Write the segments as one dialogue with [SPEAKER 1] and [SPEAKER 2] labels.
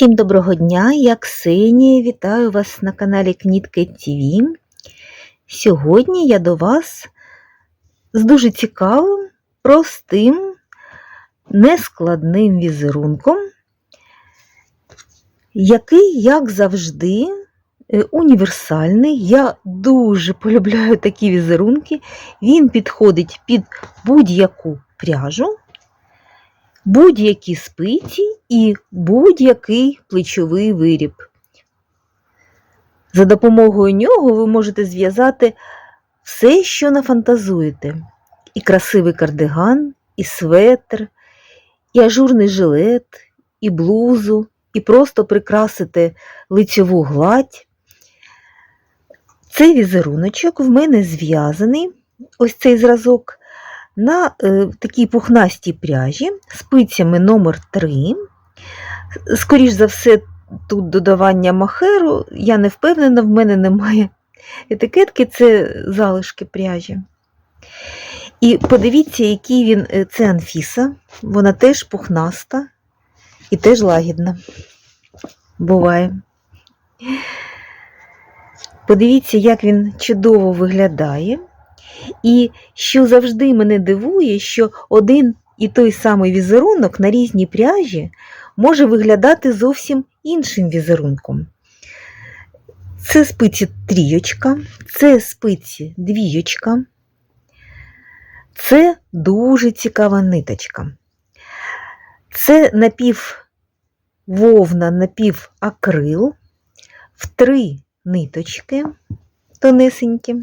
[SPEAKER 1] Всім доброго дня, я Ксенія, вітаю вас на каналі Кнітки ТВ. Сьогодні я до вас з дуже цікавим, простим, нескладним візерунком, який, як завжди, е, універсальний. Я дуже полюбляю такі візерунки. Він підходить під будь-яку пряжу будь-які спиці і будь-який плечовий виріб. За допомогою нього ви можете зв'язати все, що нафантазуєте. І красивий кардиган, і светр, і ажурний жилет, і блузу, і просто прикрасити лицьову гладь. Цей візеруночок в мене зв'язаний, ось цей зразок, на е, такій пухнастій пряжі спицями номер 3 Скоріш за все, тут додавання махеру, я не впевнена, в мене немає етикетки, це залишки пряжі. І подивіться, який він, е, це Анфіса, вона теж пухнаста і теж лагідна. Буває. Подивіться, як він чудово виглядає. І що завжди мене дивує, що один і той самий візерунок на різній пряжі може виглядати зовсім іншим візерунком. Це спиці трійочка, це спиці двійочка, це дуже цікава ниточка. Це напів вовна, напів акрил в три ниточки тонесенькі.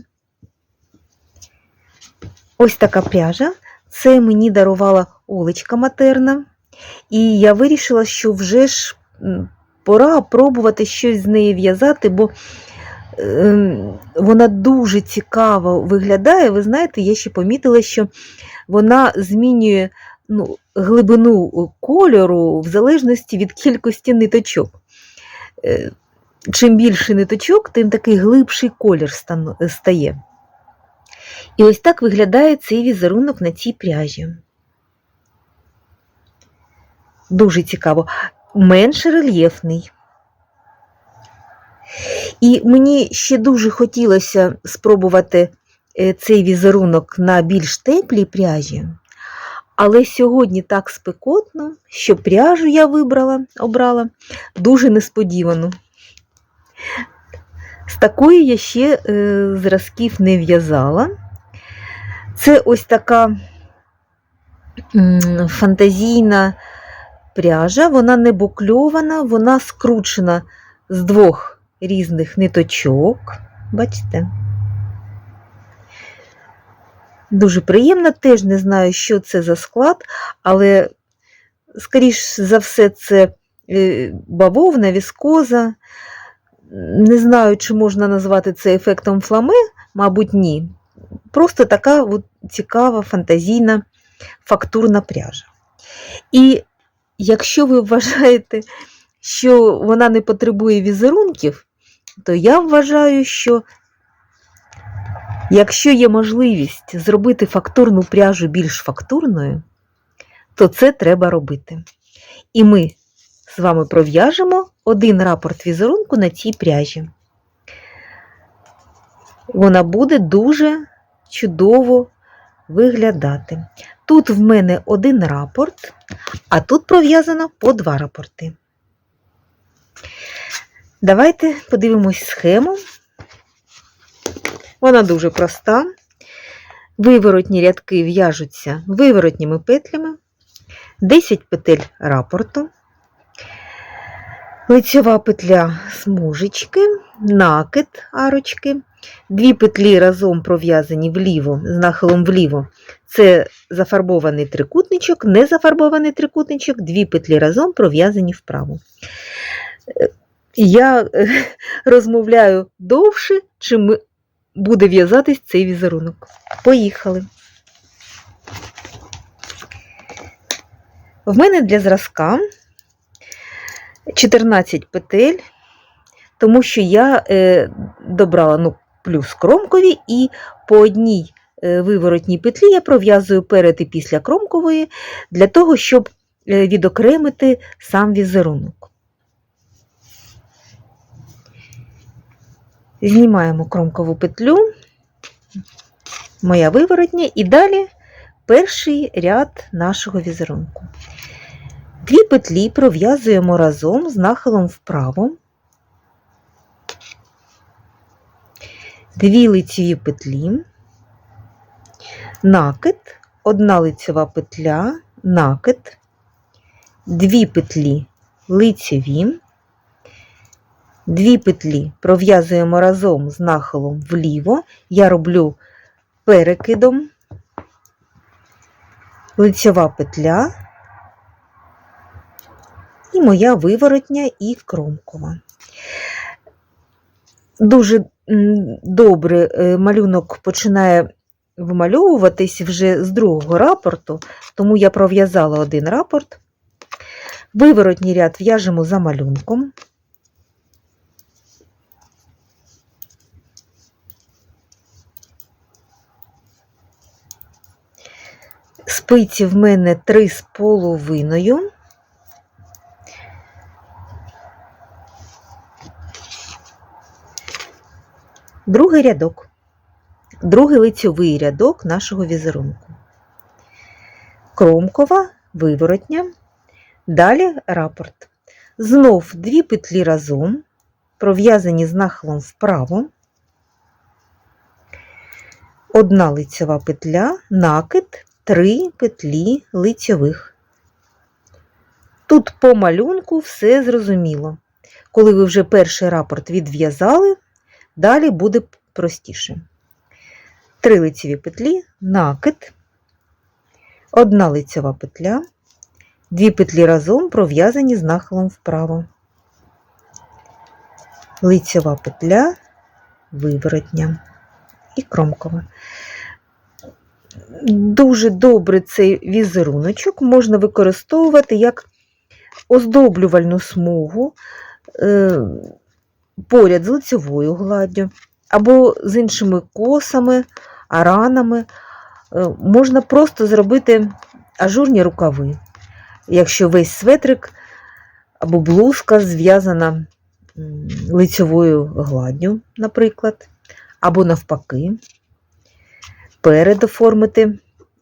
[SPEAKER 1] Ось така пряжа. Це мені дарувала Олечка матерна. І я вирішила, що вже ж пора пробувати щось з неї в'язати, бо е, вона дуже цікаво виглядає. Ви знаєте, я ще помітила, що вона змінює ну, глибину кольору в залежності від кількості ниточок. Е, чим більше ниточок, тим такий глибший колір стає. І ось так виглядає цей візерунок на цій пряжі. Дуже цікаво, менш рельєфний. І мені ще дуже хотілося спробувати е, цей візерунок на більш теплій пряжі, але сьогодні так спекотно, що пряжу я вибрала, обрала дуже несподівану. З такої я ще е, зразків не в'язала. Це ось така фантазійна пряжа, вона не букльована, вона скручена з двох різних ниточок. Бачите? Дуже приємна, теж не знаю, що це за склад, але, скоріш за все, це е, бавовна, віскоза. Не знаю, чи можна назвати це ефектом фламе, мабуть, ні. Просто така от цікава, фантазійна фактурна пряжа. І якщо ви вважаєте, що вона не потребує візерунків, то я вважаю, що якщо є можливість зробити фактурну пряжу більш фактурною, то це треба робити. І ми з вами пров'яжемо один рапорт візерунку на цій пряжі. Вона буде дуже чудово виглядати. Тут в мене один рапорт, а тут пров'язано по два рапорти. Давайте подивимось схему. Вона дуже проста. Виворотні рядки в'яжуться виворотніми петлями, 10 петель рапорту, лицьова петля смужечки, накид арочки, Дві петлі разом пров'язані вліво, з нахилом вліво. Це зафарбований трикутничок, не зафарбований трикутничок, дві петлі разом пров'язані вправо. Я е, розмовляю довше, чим буде в'язатись цей візерунок. Поїхали. В мене для зразка 14 петель, тому що я е, добрала ну, плюс кромкові, і по одній е, виворотній петлі я пров'язую перед і після кромкової для того, щоб е, відокремити сам візерунок. Знімаємо кромкову петлю, моя виворотня, і далі перший ряд нашого візерунку. Дві петлі пров'язуємо разом з нахилом вправо. Дві лицеві петлі, накид, одна лицева петля, накид, дві петлі лицеві, дві петлі пров'язуємо разом з нахилом вліво. Я роблю перекидом, лицьова петля. І моя виворотня і кромкова. Дуже добре малюнок починає вимальовуватись вже з другого рапорту, тому я пров'язала один рапорт. Виворотній ряд в'яжемо за малюнком. Спиці в мене три з половиною. Другий рядок. Другий лицьовий рядок нашого візерунку. Кромкова, виворотня. Далі рапорт. Знов дві петлі разом, пров'язані з нахилом вправо. Одна лицьова петля, накид, три петлі лицьових. Тут по малюнку все зрозуміло. Коли ви вже перший рапорт відв'язали, далі буде простіше. Три лицеві петлі, накид, одна лицева петля, дві петлі разом пров'язані з нахилом вправо. Лицева петля, виворотня і кромкова. Дуже добре цей візеруночок можна використовувати як оздоблювальну смугу е, поряд з лицевою гладдю або з іншими косами, аранами. Е, Можна просто зробити ажурні рукави, якщо весь светрик або блузка зв'язана лицевою гладдю, наприклад, або навпаки, перед оформити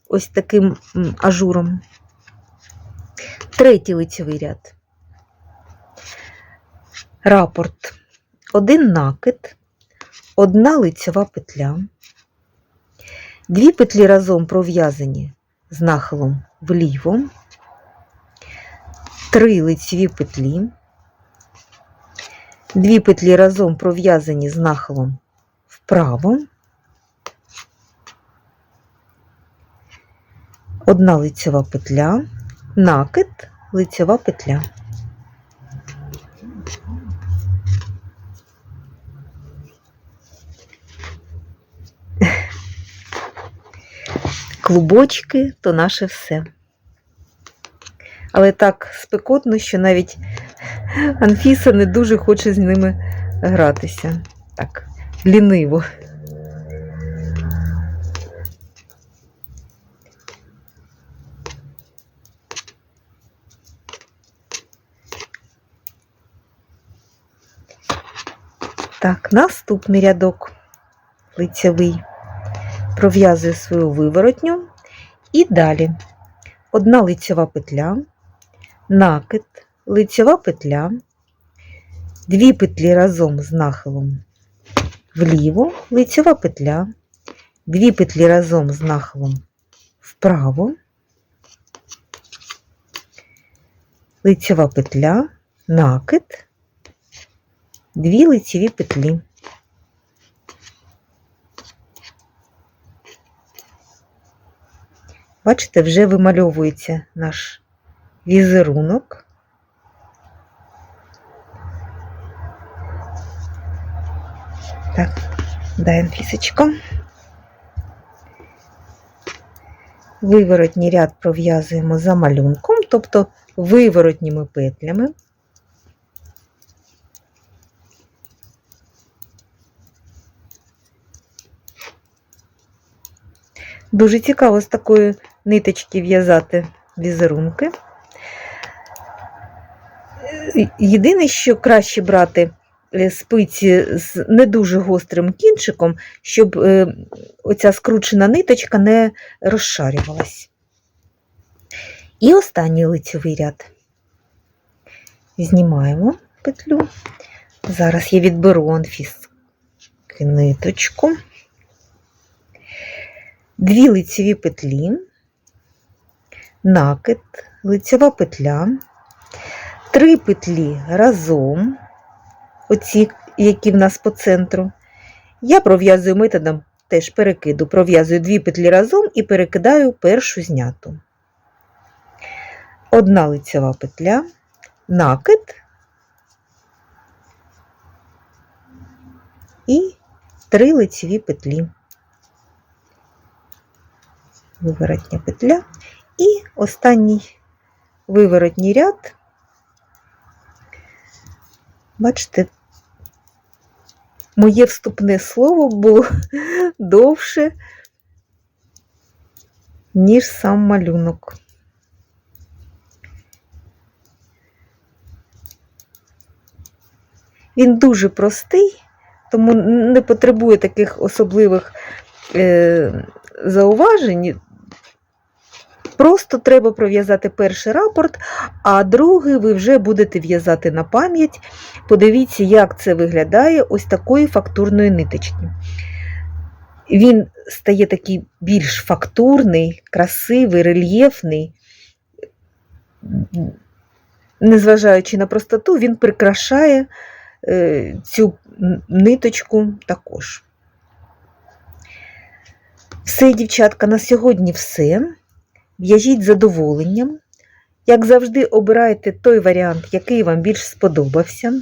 [SPEAKER 1] ось таким ажуром. Третій лицевий ряд. Рапорт. Один накид, одна лицева петля, дві петлі разом пров'язані з нахилом вліво, три лицеві петлі, дві петлі разом пров'язані з нахилом вправо, одна лицева петля, накид, лицева петля. Клубочки то наше все. Але так спекотно, що навіть Анфіса не дуже хоче з ними гратися. Так, ліниво. Так, наступний рядок лицевий. Пров'язую свою виворотню. І далі. Одна лицева петля, накид, лицева петля, дві петлі разом з нахилом вліво, лицева петля, дві петлі разом з нахилом вправо, лицева петля, накид, дві лицеві петлі. Бачите, вже вимальовується наш візерунок. Так, даємо Анфісочка. Виворотній ряд пров'язуємо за малюнком, тобто виворотніми петлями. Дуже цікаво з такої ниточки в'язати візерунки. Єдине, що краще брати е, спиці з не дуже гострим кінчиком, щоб е, оця скручена ниточка не розшарювалась. І останній лицьовий ряд. Знімаємо петлю. Зараз я відберу анфіски ниточку, дві лицеві петлі, накид, лицева петля, три петлі разом, оці, які в нас по центру. Я пров'язую методом теж перекиду, пров'язую дві петлі разом і перекидаю першу зняту. Одна лицева петля, накид і три лицеві петлі. Виворотня петля і останній виворотній ряд. Бачите, моє вступне слово було довше, ніж сам малюнок. Він дуже простий, тому не потребує таких особливих е, зауважень. Просто треба пров'язати перший рапорт, а другий ви вже будете в'язати на пам'ять. Подивіться, як це виглядає ось такої фактурної ниточки. Він стає такий більш фактурний, красивий, рельєфний. Незважаючи на простоту, він прикрашає е, цю ниточку також. Все, дівчатка, на сьогодні все. В'яжіть задоволенням. Як завжди, обирайте той варіант, який вам більш сподобався.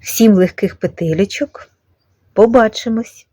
[SPEAKER 1] Всім легких петелечок. Побачимось!